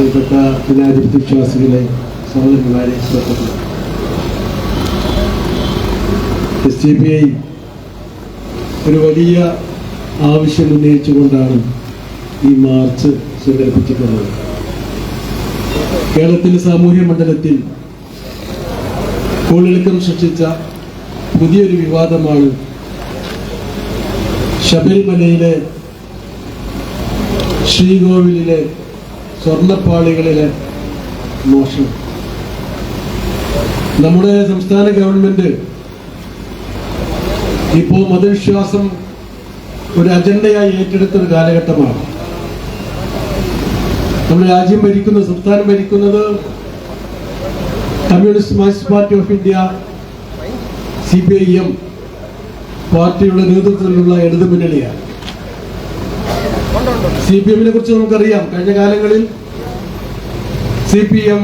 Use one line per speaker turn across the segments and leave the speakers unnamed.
പ്രിയപ്പെട്ട ജനാധിപത്യ വിശ്വാസികളെ സഹോദരന്മാരെ സുഹൃത്തുക്കളെ. എസ് ഡി പി ഐ ഒരു വലിയ ആവശ്യം ഉന്നയിച്ചുകൊണ്ടാണ് ഈ മാർച്ച് സംഘടിപ്പിച്ചിട്ടുള്ളത്. കേരളത്തിലെ സാമൂഹ്യ മണ്ഡലത്തിൽ കോളിളക്കം സൃഷ്ടിച്ച പുതിയൊരു വിവാദമാണ് ശബരിമലയിലെ ശ്രീകോവിലിലെ സ്വർണപ്പാളികളിലെ മോഷണം. നമ്മുടെ സംസ്ഥാന ഗവൺമെന്റ് ഇപ്പോ മതവിശ്വാസം ഒരു അജണ്ടയായി ഏറ്റെടുത്ത ഒരു കാലഘട്ടമാണ്. നമ്മുടെ രാജ്യം ഭരിക്കുന്ന സംസ്ഥാനം ഭരിക്കുന്നത് communist marxist party of India C P I M പാർട്ടിയുടെ നേതൃത്വത്തിലുള്ള ഇടതു മുന്നണിയാണ് സി പി എമ്മിനെ കുറിച്ച് നമുക്കറിയാം. കഴിഞ്ഞ കാലങ്ങളിൽ സി പി എം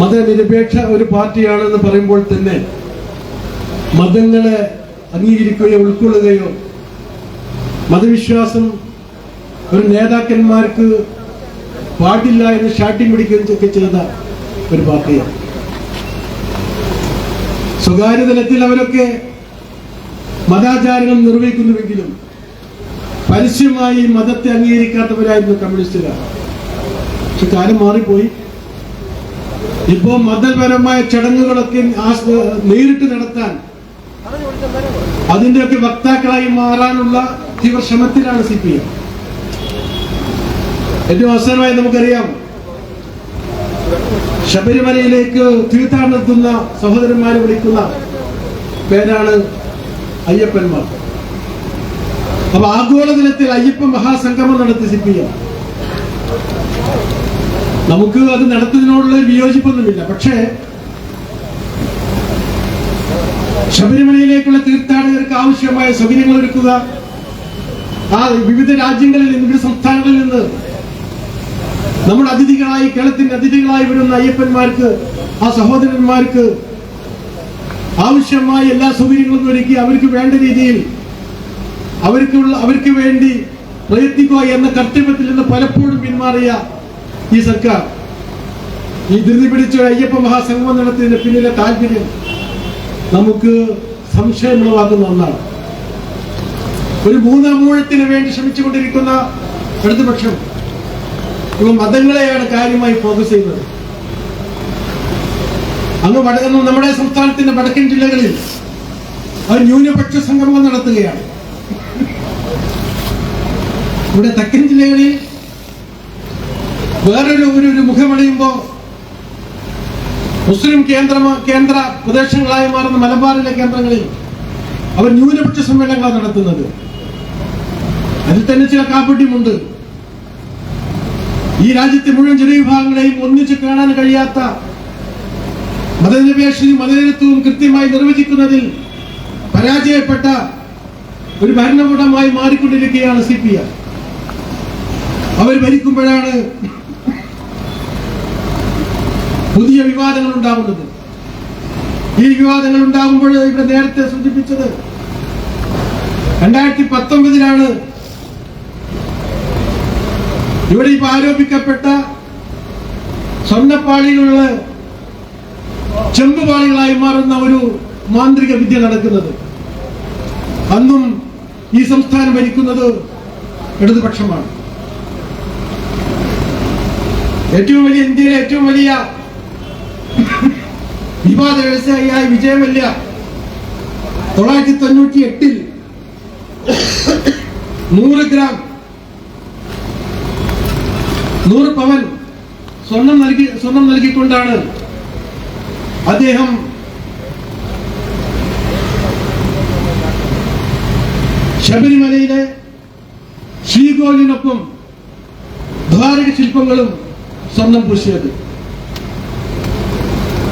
മതനിരപേക്ഷ ഒരു പാർട്ടിയാണെന്ന് പറയുമ്പോൾ തന്നെ മതങ്ങളെ അംഗീകരിക്കുകയോ ഉൾക്കൊള്ളുകയോ മതവിശ്വാസം ഒരു നേതാക്കന്മാർക്ക് പാടില്ല എന്ന് ഷാട്ടി പിടിക്കുകയും ഒക്കെ ചെയ്ത ഒരു പാർട്ടിയാണ്. സ്വകാര്യ തലത്തിൽ അവരൊക്കെ മതാചാരങ്ങൾ നിർവഹിക്കുന്നുവെങ്കിലും പരസ്യമായി മതത്തെ അംഗീകരിക്കാത്തവരായിരുന്നു കമ്മ്യൂണിസ്റ്റുകാർ. പക്ഷെ കാലം മാറിപ്പോയി. ഇപ്പോ മതപരമായ ചടങ്ങുകളൊക്കെ നേരിട്ട് നടത്താൻ അതിന്റെയൊക്കെ വക്താക്കളായി മാറാനുള്ള തീവ്രശ്രമത്തിലാണ് സി പി എം. ഏറ്റവും അവസാനമായി നമുക്കറിയാം ശബരിമലയിലേക്ക് തീർത്ഥാടനത്തുന്ന സഹോദരന്മാരെ വിളിക്കുന്ന പേരാണ് അയ്യപ്പന്മാർ. അപ്പൊ ആഗോളതലത്തിൽ അയ്യപ്പ മഹാസംഗമം നടത്തി സി പി എം. നമുക്ക് അത് നടത്തുന്നതിനോടുള്ള വിയോജിപ്പൊന്നുമില്ല. പക്ഷേ ശബരിമലയിലേക്കുള്ള തീർത്ഥാടകർക്ക് ആവശ്യമായ സൗകര്യങ്ങൾ ഒരുക്കുക ആ വിവിധ രാജ്യങ്ങളിൽ നിന്ന് വിവിധ സംസ്ഥാനങ്ങളിൽ നിന്ന് നമ്മുടെ അതിഥികളായി കേരളത്തിന്റെ അതിഥികളായി വരുന്ന അയ്യപ്പന്മാർക്ക് ആ സഹോദരന്മാർക്ക് ആവശ്യമായ എല്ലാ സൗകര്യങ്ങളും ഒരുക്കി അവർക്ക് വേണ്ട രീതിയിൽ അവർക്കുള്ള അവർക്ക് വേണ്ടി പ്രയത്നിക്കുക എന്ന കർത്തവ്യത്തിൽ നിന്ന് പലപ്പോഴും പിന്മാറിയ ഈ സർക്കാർ ഈ ധൃതി പിടിച്ച അയ്യപ്പ മഹാസംഗമം നടത്തിയതിന് പിന്നിലെ താല്പര്യം നമുക്ക് സംശയമുളവാക്കുന്ന ഒന്നാണ്. ഒരു മൂന്നാമൂഴത്തിന് വേണ്ടി ശ്രമിച്ചുകൊണ്ടിരിക്കുന്ന ഇടതുപക്ഷം ഇവ മതങ്ങളെയാണ് കാര്യമായി ഫോക്കസ് ചെയ്യുന്നത്. അങ്ങ് വടക്കുന്ന നമ്മുടെ സംസ്ഥാനത്തിന്റെ വടക്കൻ ജില്ലകളിൽ അവർ ന്യൂനപക്ഷ സംഗമം നടത്തുകയാണ്. ഇവിടെ തെക്കൻ ജില്ലകളിൽ വേറൊരു ഒരു ഒരു മുഖമണിയുമ്പോ മുസ്ലിം കേന്ദ്ര കേന്ദ്ര പ്രദേശങ്ങളായി മാറുന്ന മലബാറിലെ കേന്ദ്രങ്ങളിൽ അവർ ന്യൂനപക്ഷ സമ്മേളനങ്ങളാണ് നടത്തുന്നത്. അതിൽ തന്നെ ചില കാപ്പിട്യമുണ്ട് ഈ രാജ്യത്തെ മുഴുവൻ ജനവിഭാഗങ്ങളെയും ഒന്നിച്ച് കാണാൻ കഴിയാത്ത മതനിരപേക്ഷയും മതനിരത്വവും കൃത്യമായി നിർവചിക്കുന്നതിൽ പരാജയപ്പെട്ട ഒരു ഭരണകൂടമായി മാറിക്കൊണ്ടിരിക്കുകയാണ് സി പി എം. അവർ ഭരിക്കുമ്പോഴാണ് പുതിയ വിവാദങ്ങൾ ഉണ്ടാകുന്നത് ഈ വിവാദങ്ങൾ ഉണ്ടാകുമ്പോൾ ഇവിടെ നേരത്തെ സൂചിപ്പിച്ചത് രണ്ടായിരത്തി പത്തൊമ്പതിലാണ് ഇവിടെ ഇപ്പൊ ആരോപിക്കപ്പെട്ട സ്വർണപ്പാളികളിൽ ചെമ്പുപാളികളായി മാറുന്ന ഒരു മാന്ത്രിക വിദ്യ നടക്കുന്നത്. അന്നും ഈ സംസ്ഥാനം ഭരിക്കുന്നത് ഇടതുപക്ഷമാണ്. ഏറ്റവും വലിയ ഇന്ത്യയിലെ ഏറ്റവും വലിയ വിവാദ വ്യവസായിയായ വിജയമല്യ തൊള്ളായിരത്തി തൊണ്ണൂറ്റി എട്ടിൽ നൂറ് ഗ്രാം നൂറ് പവൻ സ്വർണം നൽകി സ്വർണം നൽകിക്കൊണ്ടാണ് അദ്ദേഹം ശബരിമലയിലെ ശ്രീകോലിനൊപ്പം ധാരക ശില്പങ്ങളും സ്വർണം പൂശിയത്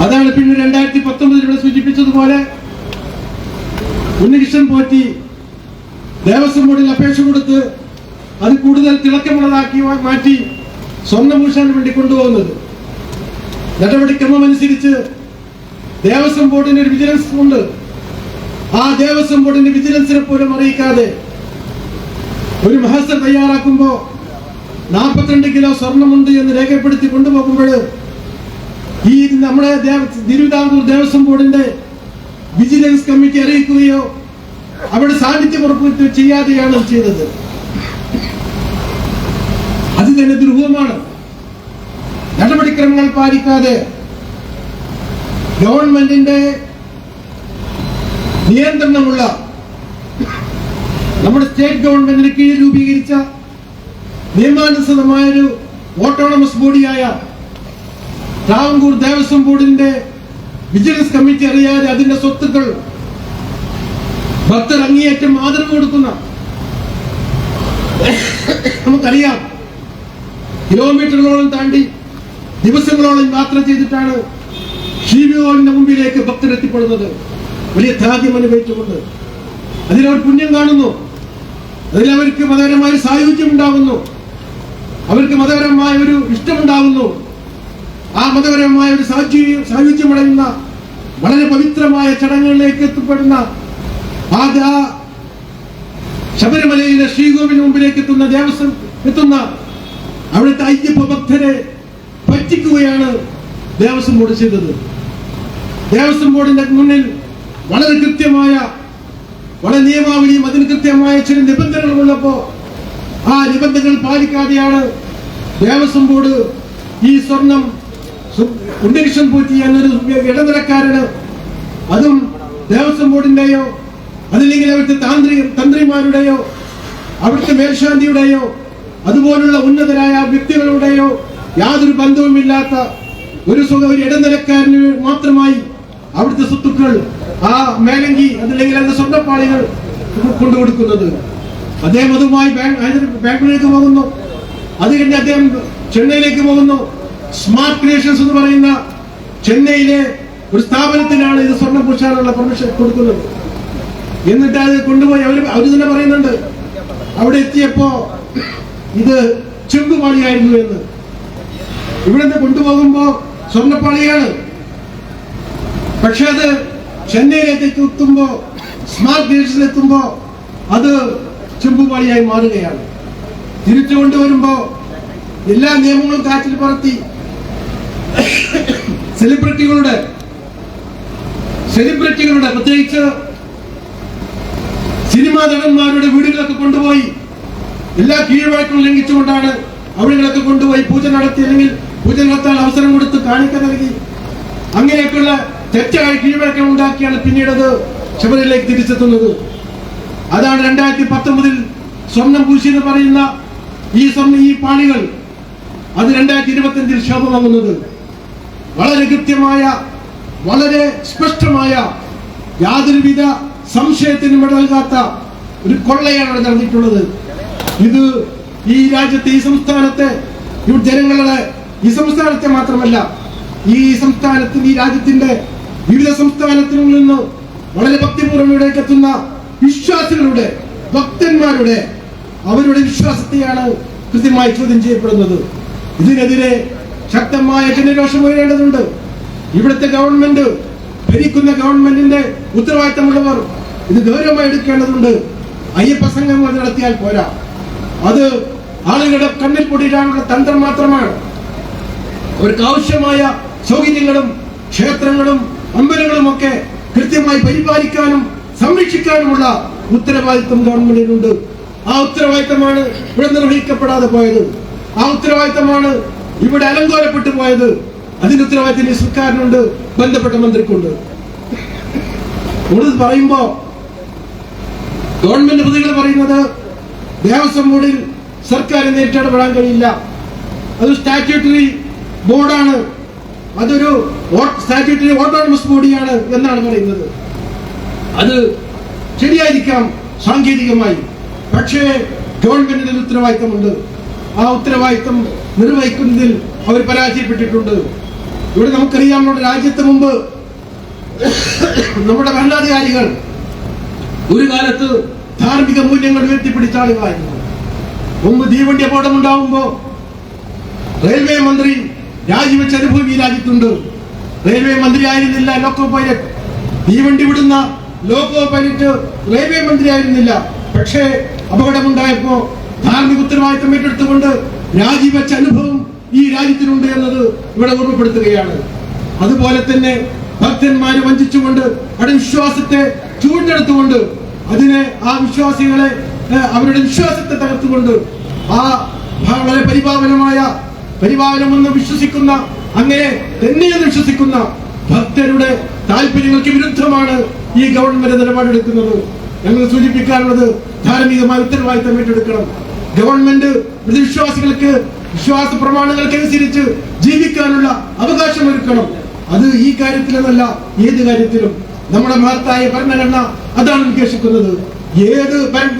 അതാണ് പിന്നെ രണ്ടായിരത്തി പത്തൊമ്പതിൽ ഇവിടെ സൂചിപ്പിച്ചതുപോലെ ഉണ്ണികൃഷ്ണൻ പോറ്റി ദേവസ്വം ബോർഡിൽ അപേക്ഷ കൊടുത്ത് അത് കൂടുതൽ തിളക്കമുള്ളതാക്കി മാറ്റി സ്വർണ പൂശാൻ വേണ്ടി കൊണ്ടുപോകുന്നത്. നടപടിക്രമം അനുസരിച്ച് ദേവസ്വം ബോർഡിന് ഒരു വിജിലൻസ് ഉണ്ട്. ആ ദേവസ്വം ബോർഡിന്റെ വിജിലൻസിനെ പോലും അറിയിക്കാതെ ഒരു മഹസർ തയ്യാറാക്കുമ്പോ നാൽപ്പത്തിരണ്ട് കിലോ സ്വർണമുണ്ട് എന്ന് രേഖപ്പെടുത്തി കൊണ്ടുപോകുമ്പോൾ ഈ നമ്മുടെ തിരുവിതാംകൂർ ദേവസ്വം ബോർഡിന്റെ വിജിലൻസ് കമ്മിറ്റി അറിയിക്കുകയോ അവിടെ സാന്നിധ്യം ഉറപ്പുവരുത്തുകയോ ചെയ്യാതെയാണ് ചെയ്തത്. അത് തന്നെ ദുരൂഹമാണ്. നടപടിക്രമങ്ങൾ പാലിക്കാതെ ഗവൺമെന്റിന്റെ നിയന്ത്രണമുള്ള നമ്മുടെ സ്റ്റേറ്റ് ഗവൺമെന്റിന് കീഴിൽ രൂപീകരിച്ച നിയമാനുസൃതമായൊരു ഓട്ടോണമസ് ബോഡിയായ ട്രാവൻകൂർ ദേവസ്വം ബോർഡിന്റെ വിജിലൻസ് കമ്മിറ്റി അറിയാതെ അതിന്റെ സ്വത്തുക്കൾ ഭക്തർ അങ്ങേയറ്റം ആദരവ് കൊടുക്കുന്ന നമുക്കറിയാം. കിലോമീറ്ററുകളോളം താണ്ടി ദിവസങ്ങളോളം യാത്ര ചെയ്തിട്ടാണ് ഷീവിയോളിന്റെ മുമ്പിലേക്ക് ഭക്തർ എത്തിപ്പെടുന്നത്. വലിയ ത്യാഗം അനുഭവിച്ചുകൊണ്ട്. അതിലവർ പുണ്യം കാണുന്നു. അതിലവർക്ക് മതകരമായ സായുജ്യം ഉണ്ടാകുന്നു. അവർക്ക് മതപരമായ ഒരു ഇഷ്ടമുണ്ടാകുന്നു ആ മതപരമായ ഒരു സാഹചര്യം സാഹചര്യമടങ്ങുന്ന വളരെ പവിത്രമായ ചടങ്ങുകളിലേക്ക് എത്തപ്പെടുന്ന ആ ശബരിമലയിലെ ശ്രീകോവിന് മുമ്പിലേക്ക് എത്തുന്ന ദേവസ്വം എത്തുന്ന അവിടുത്തെ അയ്യപ്പ ഭക്തരെ പറ്റിക്കുകയാണ് ദേവസ്വം ബോർഡ് ചെയ്തത്. ദേവസ്വം ബോർഡിന്റെ മുന്നിൽ വളരെ കൃത്യമായ വളരെ നിയമാവലിയും അതിന് കൃത്യമായ ചില നിബന്ധനകളും ഉള്ളപ്പോ ആ നിബന്ധനകൾ പാലിക്കാതെയാണ് ദേവസ്വം ബോർഡ് ഈ സ്വർണം ഉണ്ണികൃഷ്ണൻ പോറ്റി എന്നൊരു ഇടനിലക്കാരന്. അതും ദേവസ്വം ബോർഡിന്റെയോ അതല്ലെങ്കിൽ അവിടുത്തെ താന്ത്രി തന്ത്രിമാരുടെയോ അവിടുത്തെ മേൽശാന്തിയുടെയോ അതുപോലുള്ള ഉന്നതരായ വ്യക്തികളുടെയോ യാതൊരു ബന്ധവുമില്ലാത്ത ഒരു സുഖ ഒരു ഇടനിലക്കാരന് മാത്രമായി അവിടുത്തെ സ്വത്തുക്കൾ ആ മേലങ്കി അതല്ലെങ്കിൽ അതിന്റെ സ്വർണപ്പാളികൾ കൊണ്ടുകൊടുക്കുന്നത്. അദ്ദേഹം അതുമായി ബാംഗ്ലൂരിലേക്ക് പോകുന്നു. അത് കഴിഞ്ഞ് അദ്ദേഹം ചെന്നൈയിലേക്ക് പോകുന്നു. സ്മാർട്ട് ക്രിയേഷൻസ് എന്ന് പറയുന്ന ചെന്നൈയിലെ ഒരു സ്ഥാപനത്തിനാണ് ഇത് സ്വർണം പൂശാനുള്ള പെർമിഷൻ കൊടുക്കുന്നത്. എന്നിട്ട് അത് കൊണ്ടുപോയി അവർ അവർ തന്നെ പറയുന്നുണ്ട്. അവിടെ എത്തിയപ്പോ ഇത് ചെമ്പുപാളിയായിരുന്നു എന്ന്. ഇവിടെ നിന്ന് കൊണ്ടുപോകുമ്പോ സ്വർണപ്പാളിയാണ്. പക്ഷെ അത് ചെന്നൈയിലേക്ക് എത്തുമ്പോ സ്മാർട്ട് ഗ്രേഡ്സിൽ എത്തുമ്പോ അത് ചെമ്പുപാളിയായി മാറുകയാണ്. തിരിച്ചു കൊണ്ടുവരുമ്പോ എല്ലാ നിയമങ്ങളും കാറ്റിൽ പറത്തി സെലിബ്രിറ്റികളുടെ സെലിബ്രിറ്റികളുടെ പ്രത്യേകിച്ച് സിനിമാ നടന്മാരുടെ വീടുകളൊക്കെ കൊണ്ടുപോയി എല്ലാ കീഴ്വഴക്കും ലംഘിച്ചുകൊണ്ടാണ് അവിടങ്ങളൊക്കെ കൊണ്ടുപോയി പൂജ നടത്തി അല്ലെങ്കിൽ പൂജ നടത്താൻ അവസരം കൊടുത്ത് കാണിക്ക നൽകി. അങ്ങനെയൊക്കെയുള്ള തെറ്റായ കീഴ്വഴക്കം ഉണ്ടാക്കിയാണ് പിന്നീട് അത് ശബരിമലയിലേക്ക് തിരിച്ചെത്തുന്നത്. അതാണ് രണ്ടായിരത്തി പത്തൊമ്പതിൽ സ്വർണം പൂശി എന്ന് പറയുന്ന ഈ സ്വർണ ഈ പാളികൾ. അത് രണ്ടായിരത്തി ഇരുപത്തിയഞ്ചിൽ ശോഭ ശോഭമാകുന്നത് വളരെ കൃത്യമായ വളരെ സ്പഷ്ടമായ യാതൊരുവിധ സംശയത്തിനും ഇട നൽകാത്ത ഒരു കൊള്ളയാണ് നടന്നിട്ടുള്ളത്. ഇത് ഈ രാജ്യത്തെ ഈ സംസ്ഥാനത്തെ ഈ ജനങ്ങളുടെ ഈ സംസ്ഥാനത്തെ മാത്രമല്ല ഈ സംസ്ഥാനത്തിന് ഈ രാജ്യത്തിന്റെ വിവിധ സംസ്ഥാനത്തിൽ നിന്ന് വളരെ ഭക്തിപൂർവം ഇവിടേക്ക് എത്തുന്ന വിശ്വാസികളുടെ ഭക്തന്മാരുടെ അവരുടെ വിശ്വാസത്തെയാണ് കൃത്യമായി ചോദ്യം ചെയ്യപ്പെടുന്നത്. ഇതിനെതിരെ ശക്തമായ ജനരോഷം ഉയരേണ്ടതുണ്ട്. ഇവിടുത്തെ ഗവൺമെന്റ് ഭരിക്കുന്ന ഗവൺമെന്റിന്റെ ഉത്തരവാദിത്തമുള്ളവർ ഇത് ഗൗരവമായി എടുക്കേണ്ടതുണ്ട്. അയ്യപ്പ സംഘം നടത്തിയാൽ പോരാ. അത് ആളുകളുടെ കണ്ണിൽ പൊടിയിടാനുള്ള തന്ത്രം മാത്രമാണ്. അവർക്ക് ആവശ്യമായ സൗകര്യങ്ങളും ക്ഷേത്രങ്ങളും അമ്പലങ്ങളും ഒക്കെ കൃത്യമായി പരിപാലിക്കാനും സംരക്ഷിക്കാനുമുള്ള ഉത്തരവാദിത്വം ഗവൺമെന്റിനുണ്ട്. ആ ഉത്തരവാദിത്തമാണ് ഇവിടെ നിർവഹിക്കപ്പെടാതെ പോയത്. ആ ഉത്തരവാദിത്തമാണ് ഇവിടെ അലങ്കോലപ്പെട്ടു പോയത്. അതിന്റെ ഉത്തരവാദിത്തം സർക്കാരിനുണ്ട് ബന്ധപ്പെട്ട മന്ത്രിക്കുണ്ട്. കൂടുതൽ പറയുമ്പോ ഗവൺമെന്റ് പ്രതികൾ പറയുന്നത് ദേവസ്വം ബോർഡിൽ സർക്കാർ നേരിട്ടിടപെടാൻ കഴിയില്ല. അത് സ്റ്റാറ്റ്യൂട്ടറി ബോർഡാണ് അതൊരു സ്റ്റാറ്റ്യൂട്ടറി ഓട്ടോണമസ് ബോഡിയാണ് എന്നാണ് പറയുന്നത്. അത് ശരിയായിരിക്കാം സാങ്കേതികമായി. പക്ഷേ ഗവൺമെന്റിന് ഉത്തരവാദിത്തമുണ്ട്. ആ ഉത്തരവാദിത്തം നിർവഹിക്കുന്നതിൽ അവർ പരാജയപ്പെട്ടിട്ടുണ്ട്. ഇവിടെ നമുക്കറിയാം നമ്മുടെ രാജ്യത്ത് മുമ്പ് നമ്മുടെ ഭരണാധികാരികൾ ഒരു കാലത്ത് ധാർമ്മിക മൂല്യങ്ങൾ ഉയർത്തിപ്പിടിച്ച ആളുകളായിരുന്നു. മുമ്പ് തീവണ്ടി അപകടം റെയിൽവേ മന്ത്രി രാജിവെച്ച അനുഭവം ഈ രാജ്യത്തുണ്ട്. റെയിൽവേ മന്ത്രി ആയിരുന്നില്ല ലോക്കോ പൈലറ്റ് തീവണ്ടി വിടുന്ന ലോക്കോ പൈലറ്റ് റെയിൽവേ മന്ത്രിയായിരുന്നില്ല. പക്ഷേ അപകടമുണ്ടായപ്പോ ധാർമ്മിക ഉത്തരവാദിത്തം ഏറ്റെടുത്തുകൊണ്ട് രാജിവെച്ച അനുഭവം ഈ രാജ്യത്തിനുണ്ട് എന്നത് ഇവിടെ ഓർമ്മപ്പെടുത്തുകയാണ്. അതുപോലെ തന്നെ ഭക്തന്മാരെ വഞ്ചിച്ചുകൊണ്ട് അവിടെ വിശ്വാസത്തെ ചൂണ്ടെടുത്തുകൊണ്ട് അതിനെ ആ വിശ്വാസികളെ അവരുടെ വിശ്വാസത്തെ തകർത്തുകൊണ്ട് ആ വളരെ പരിപാവനമായ പരിപാലനമെന്ന് വിശ്വസിക്കുന്ന അങ്ങനെ തന്നെയെന്ന് വിശ്വസിക്കുന്ന ഭക്തരുടെ താല്പര്യങ്ങൾക്ക് വിരുദ്ധമാണ് ഈ ഗവൺമെന്റ് നിലപാടെടുക്കുന്നത് ഞങ്ങൾ സൂചിപ്പിക്കാനുള്ളത് ധാർമ്മികമായ ഉത്തരവാദിത്തം ഏറ്റെടുക്കണം. ഗവൺമെന്റ് വിശ്വാസികൾക്ക് വിശ്വാസ പ്രമാണങ്ങൾക്ക് അനുസരിച്ച് ജീവിക്കാനുള്ള അവകാശം ഒരുക്കണം. അത് ഈ കാര്യത്തിലെന്നല്ല ഏത് കാര്യത്തിലും. നമ്മുടെ മഹത്തായ ഭരണഘടന അതാണ് ഉദ്ദേശിക്കുന്നത്. ഏത്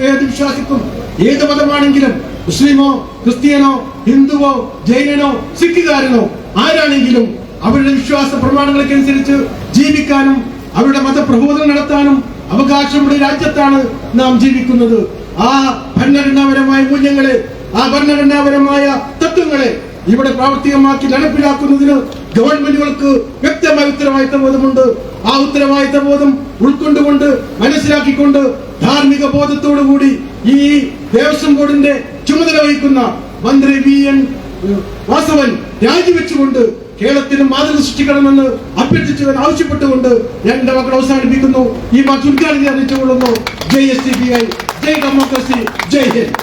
ഏത് വിശ്വാസിക്കും ഏത് മതമാണെങ്കിലും മുസ്ലിമോ ക്രിസ്ത്യനോ ഹിന്ദുവോ ജൈനനോ സിഖുകാരനോ ആരാണെങ്കിലും അവരുടെ വിശ്വാസ പ്രമാണങ്ങൾക്കനുസരിച്ച് ജീവിക്കാനും അവരുടെ മതപ്രബോധനം നടത്താനും അവകാശമുള്ള രാജ്യത്താണ് നാം ജീവിക്കുന്നത്. ആ ഭരണഘടനാപരമായ മൂല്യങ്ങളെ ആ ഭരണഘടനാപരമായ തത്വങ്ങളെ ഇവിടെ പ്രാവർത്തികമാക്കി നടപ്പിലാക്കുന്നതിന് ഗവൺമെന്റുകൾക്ക് വ്യക്തമായ ഉത്തരവാദിത്ത ബോധമുണ്ട്. ആ ഉത്തരവാദിത്ത ബോധം ഉൾക്കൊണ്ടുകൊണ്ട് മനസ്സിലാക്കിക്കൊണ്ട് ധാർമ്മിക ബോധത്തോടു കൂടി ഈ ദേവസ്വം ബോർഡിന്റെ ചുമതല വഹിക്കുന്ന മന്ത്രി വി. എൻ. വാസവൻ രാജിവെച്ചുകൊണ്ട് കേരളത്തിന് മാതൃക സൃഷ്ടിക്കണമെന്ന് അഭ്യർത്ഥിച്ചവൻ ആവശ്യപ്പെട്ടുകൊണ്ട് ഞാൻ എന്റെ മക്കൾ അവസാനിപ്പിക്കുന്നു. ഈ മാച്ച് ഉദ്ഘാടനം അറിയിച്ചുകൊള്ളുന്നു. ജയ് എസ് സി ബി ഐ ജയ് ഡെമോക്രസി ജയ് ഹിന്ദ്